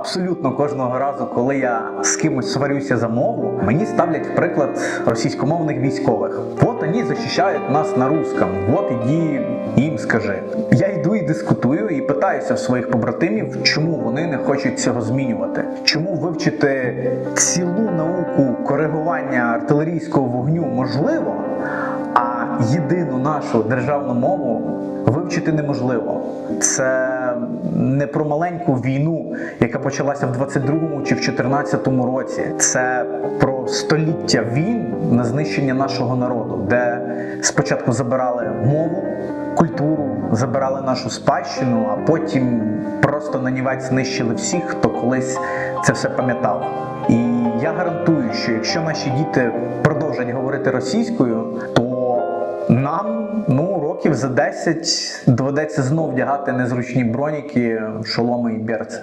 абсолютно кожного разу, коли я з кимось сварюся за мову, мені ставлять в приклад російськомовних військових. От вони захищають нас на русском. От іди їм скажи. Я йду і дискутую і питаюся в своїх побратимів, чому вони не хочуть цього змінювати. Чому вивчити цілу науку коригування артилерійського вогню можливо, єдину нашу державну мову вивчити неможливо. Це не про маленьку війну, яка почалася в 22-му чи в 14-му році. Це про століття війн на знищення нашого народу, де спочатку забирали мову, культуру, забирали нашу спадщину, а потім просто нанівець знищили всіх, хто колись це все пам'ятав. І я гарантую, що якщо наші діти продовжать говорити російською, то років за 10 доведеться знов вдягати незручні броніки, шоломи і берці.